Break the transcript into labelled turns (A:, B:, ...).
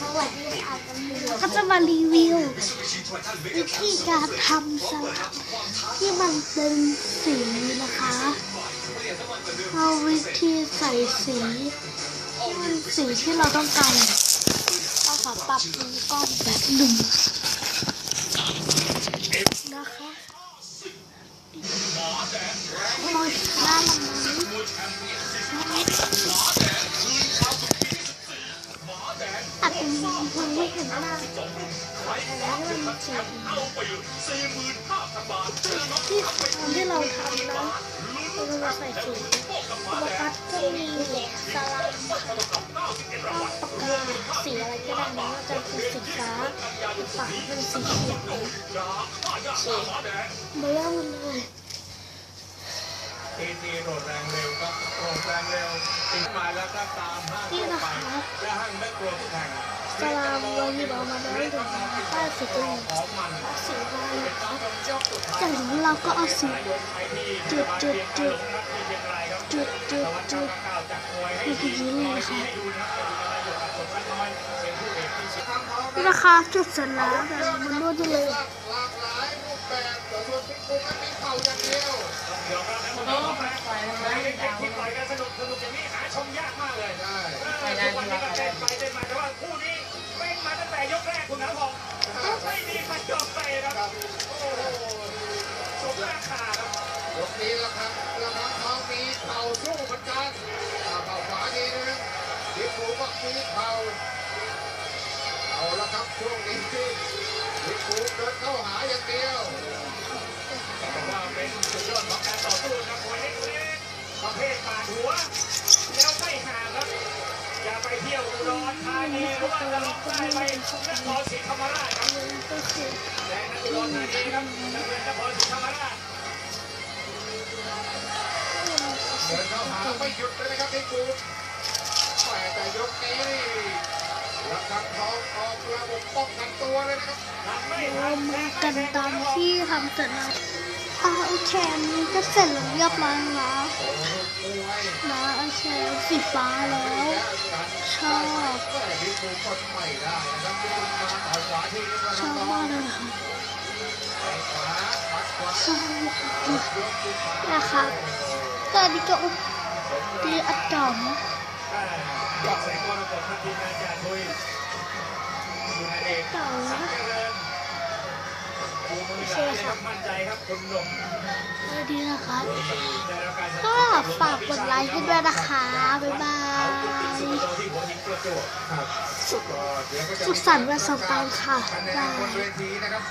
A: สวัสดีค่ะวันนี้เราก็จะมารีวิววิธีการทำสลัดที่มันเป็นสีนะคะ เอาวิธีใส่สีที่มันสีที่เราต้องการเราขอปรับมุมกล้องแบบหนึ่งนะคะเราด้าละมั้ ไม่เห็นหน้าแล้วมันที่ที่เราทำนะเราจะใส่สีโฟกัสก็มีสลัมก็ปากกาสีอะไรก็ได้นะจะเป็นสีฟ้าปากเป็นสีเขียวมาเริ่มเลย
B: ทีทีโหลดแรงเร็วก็โหลดแรงเร็วติดมาแล้วก็ตามห้างทั่วไปและห้างแม่ครัวทุกแห่ง
A: สลามเราหยิบออกมาแล้วถึงป้าย
B: กัน
A: สีฟ้าเลยครับ
B: สุดท้าย
A: จากนั้นเราก็เอาสีจุดจุดจุดจุดจุดจุด
B: เก้าจากมวยให้
A: นี่คือยิ้มเลยค่ะ
B: นะครับจะดูอะไรอยู่กับสมรักน้อยเป็นผู้เอกที่เชียงราย
A: นี่นะคะจุดสร็จแล้วมันนวดได้เลย
C: หลากหลายรูปแบบแต่ส่วนที่คุณนั้นมีเขาเดียว
B: ยอมรับนะมันต้องแรงไปแรงเด็กที่ต่อยกันสนุกสนุกอย่างนี้หาชมยากมากเลย
C: ได้
B: ไม่ได้ทุกวันนี้ก็เต้นไปเต้น ยกแรกคุณนะบอกไม่มีใครยอมไปครับโอ้โหชมหน้าขาครับ
C: ยกนี้ละครับละครับเขามีเข่าสู้เหมือนกันเข่าขวาดีนะดิปูก็มีเข่าเอาละครับช่วงนี้ดิปูเดินเข้าหาอย่างเดียว
B: ว่าเป็นสุดยอดของการต่อสู้ครับมวยเล็กๆประเภทปาดหัว อย่าไปเที่ยวอุดรธานีหรือว่าจะลองใต้ไปนครศรีธรรมราชครับแดงนักอุดรธานีครับนักเรียนนครศรีธรรมราช
C: เดินเข้าหาไม่หยุดเลยนะครับดิปูแต่แต่ยกนี้ละครับทองออกระบบป้องกันตัวเลยนะครับ
B: ไม่
A: เรา
B: ทัน
A: มากันตามที่ทำเสร็จแล้วอ่าโอเคอันนี้ก็เสร็จแล้วเรียบร้อยแล้วนะโอเคสีฟ้าแล้ว ชอบชอบมากเลยค่ะ
C: ขวาปัดขวา
A: ชอบนะคะก็อันนี้ก็ดีอัดจอม
B: เกาะใส่กรกฎทัพทีมงานจากทุยคุณเอกสังเจริญภูมิศาสตร์นะครับมั่นใจครับคุณหนุ่ม
A: ดีนะครับ
B: ได้รับการสนับส
A: ก็
B: นุน
A: ฝากกดไลค์ให้ด้วยนะคะ บ๊ายบาย
B: สุดโตที่หัวหินประจวบ
C: ครับก็เดี๋ยวก็จะ
A: สุขสันต์วันสงกรานต์ค่ะ
C: คะแน
A: บาน
C: บน
A: ย
C: เวทีนะครับ